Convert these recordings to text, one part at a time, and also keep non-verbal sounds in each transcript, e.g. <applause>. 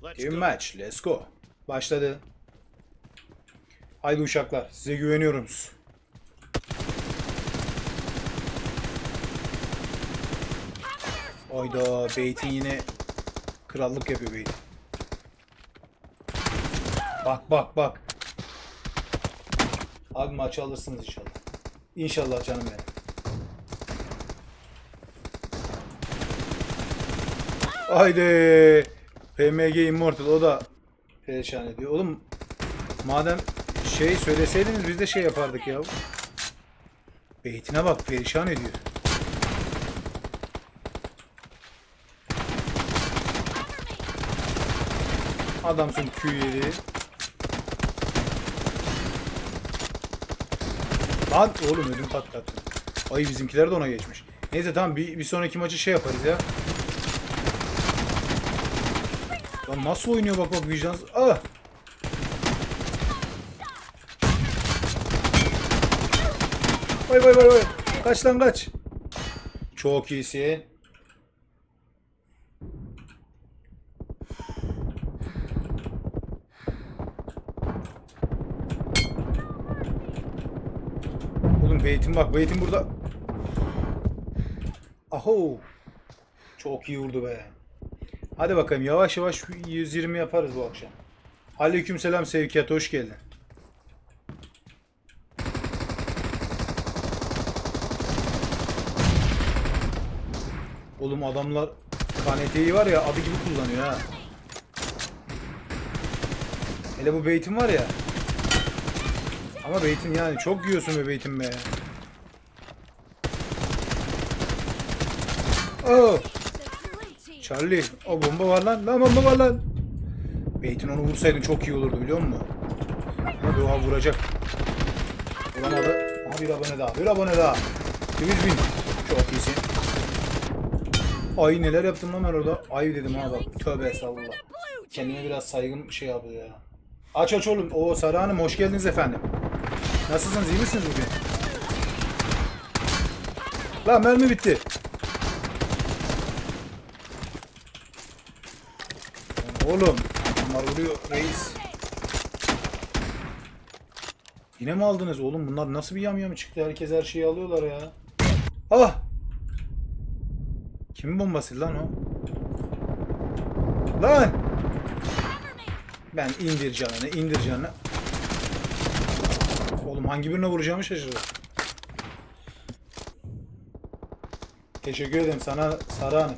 Go. match. Let's go. Başladı. Haydi uşaklar. Size güveniyoruz. Oyda Beyt'in yine krallık yapıyor Beyt. Bak bak bak. Abi maçı alırsınız inşallah. İnşallah canım benim. Haydi. PMG Immortal o da perişan ediyor. Oğlum madem şey söyleseydiniz biz de şey yapardık ya. Beytine bak perişan ediyor. Adamsın Q7. Lan oğlum ödüm patlattı. Ay bizimkiler de ona geçmiş. Neyse tamam bir, bir sonraki maçı şey yaparız ya. Lan nasıl oynuyor bak bak vicdan. Ah! Vay vay vay vay. Kaç lan kaç. Çok iyisin. Oğlum Beytin bak Beytin burada. Aho. Çok iyi vurdu be. Hadi bakalım yavaş yavaş 120 yaparız bu akşam. Aleykümselam Sevkiyat hoş geldin. Oğlum adamlar KNT'yi var ya adı gibi kullanıyor ha. Hele bu beytin var ya. Ama beytin yani çok yiyorsun be beytin be. Oh. Charlie o bomba var lan. Lan bomba var lan. Beytin onu vursaydın çok iyi olurdu biliyor musun? Ama Doğa vuracak. Vuramadı. Ama bir abone daha. Bir abone daha. 100 bin. Çok iyisin. Ay neler yaptım lan ben orada. Ay dedim ha bak. Tövbe estağfurullah. Kendime biraz saygım şey yapıyor ya. Aç aç oğlum. Oo Sara Hanım hoş geldiniz efendim. Nasılsınız iyi misiniz bugün? Lan mermi bitti. Oğlum bunlar vuruyor reis. Yine mi aldınız oğlum? Bunlar nasıl bir yamyamı çıktı? Herkes her şeyi alıyorlar ya. Ah! Kimin bombası lan o? Lan! Ben indir canını, indir canını. Oğlum hangi birine vuracağımı şaşırdım. Teşekkür ederim sana Sara Hanım.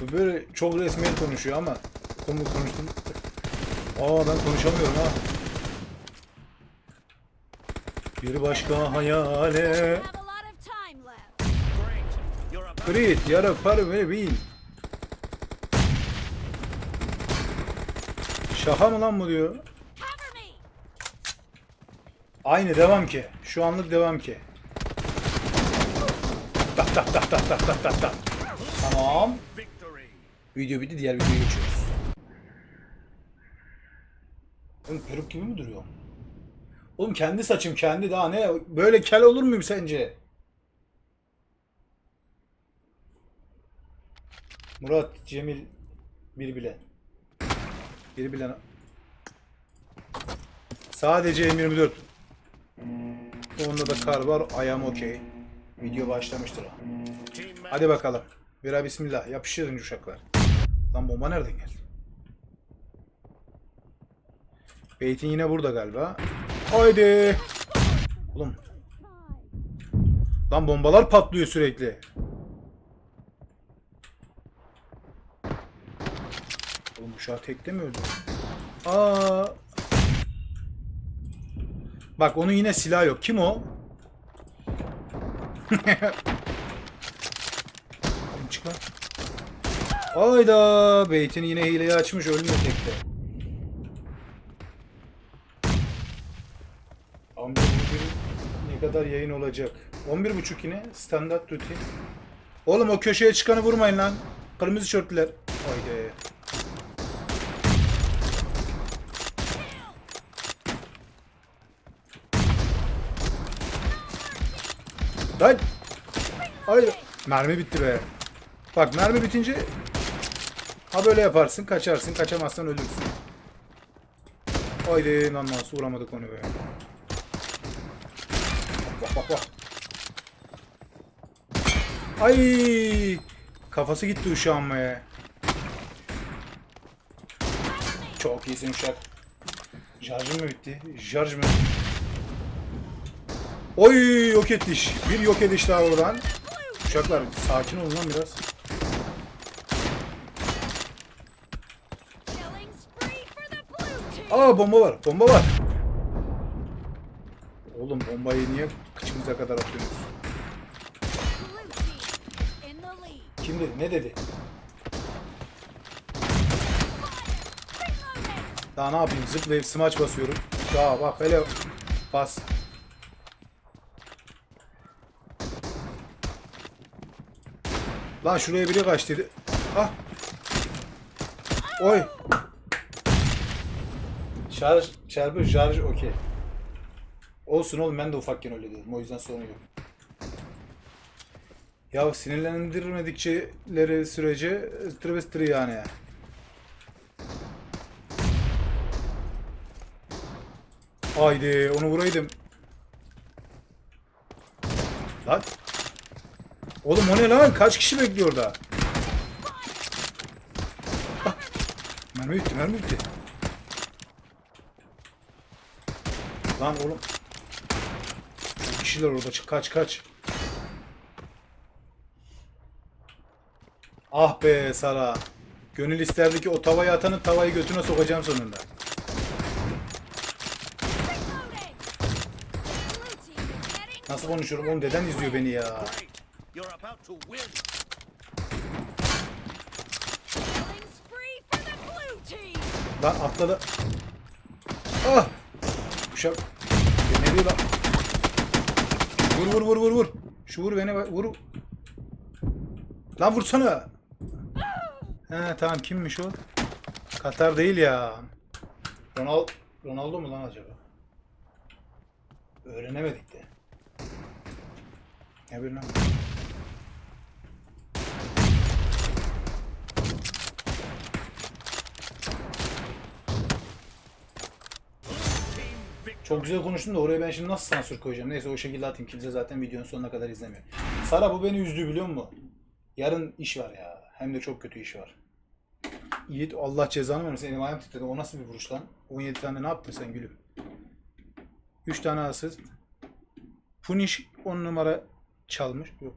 Bu böyle çok resmiyet konuşuyor ama konu konuştum. Aa ben konuşamıyorum ha. Bir başka hayale. have a lot of time left. Great. You're about Grit yarı parı ve bil. Şaka mı lan bu diyor. Aynı devam ki. Şu anlık devam ki. Tak tak tak tak tak tak tak. Tamam. Video bitti diğer videoya geçiyoruz. Oğlum peruk gibi mi duruyor? Oğlum kendi saçım kendi daha ne? Böyle kel olur muyum sence? Murat, Cemil, bir bilen. Bir bilen. Sadece M24. Onda da kar var. I am okay. Video başlamıştır. Hadi bakalım. Bira bismillah. Yapıştırın uşaklar. Lan bomba nereden geldi? Beytin yine burada galiba. Haydi. Oğlum. Lan bombalar patlıyor sürekli. Oğlum uşağı tekte mi öldü? Aa. Bak onun yine silah yok. Kim o? <laughs> Çık lan. Hayda. Beytin yine hileyi açmış. Ölmüyor tekte. Amca bugün ne kadar yayın olacak? 11.30 yine standart rutin. Oğlum o köşeye çıkanı vurmayın lan. Kırmızı şortlular. Haydi. Lan. Hayır. Mermi bitti be. Bak mermi bitince Ha böyle yaparsın kaçarsın kaçamazsan ölürsün. Haydi lan nasıl vuramadık onu be. Bak bak. Ay kafası gitti uşağın be. Çok iyisin uşak. Şarjım mı bitti? Şarj mı? Oy yok ediş. Bir yok ediş daha oradan. Uşaklar sakin olun lan biraz. Aa bomba var. Bomba var. Oğlum bombayı niye kıçımıza kadar lead. Kim dedi? Ne dedi? Daha ne yapayım? Zıplayıp smaç basıyorum. Daha bak hele bas. Lan şuraya biri kaç dedi. Ah. Oy. Şarj, çarpı şarj okey. Olsun oğlum ben de ufakken öyle dedim. O yüzden sorun yok. Ya sinirlendirmedikçeleri sürece travestri yani ya. Haydi onu vuraydım. Lan. Oğlum o ne lan? Kaç kişi bekliyor orada? Ah. Mermi bitti, mermi bitti. Lan oğlum. Kişiler orada? Çık, Kaç kaç. Ah be Sara. Gönül isterdi ki o tavayı atanın tavayı götüne sokacağım sonunda. Nasıl konuşuyorum oğlum? Deden izliyor beni ya. Lan atladı. Ah! Uşak. Ne diyor lan? Vur vur vur vur vur. Şu vur beni vur. Lan vursana. He tamam kimmiş o? Katar değil ya. Ronaldo, Ronaldo mu lan acaba? Öğrenemedik de. Ne bileyim lan. Team victory. Çok güzel konuştun da oraya ben şimdi nasıl sansür koyacağım? Neyse o şekilde atayım. Kimse zaten videonun sonuna kadar izlemiyor. Sara bu beni üzdü biliyor musun? Yarın iş var ya. Hem de çok kötü iş var. Yiğit Allah cezanı vermesin. Elim ayağım titredi. O nasıl bir vuruş lan? 17 tane ne yaptın sen gülüm? 3 tane asist. Punish 10 numara çalmış. Yok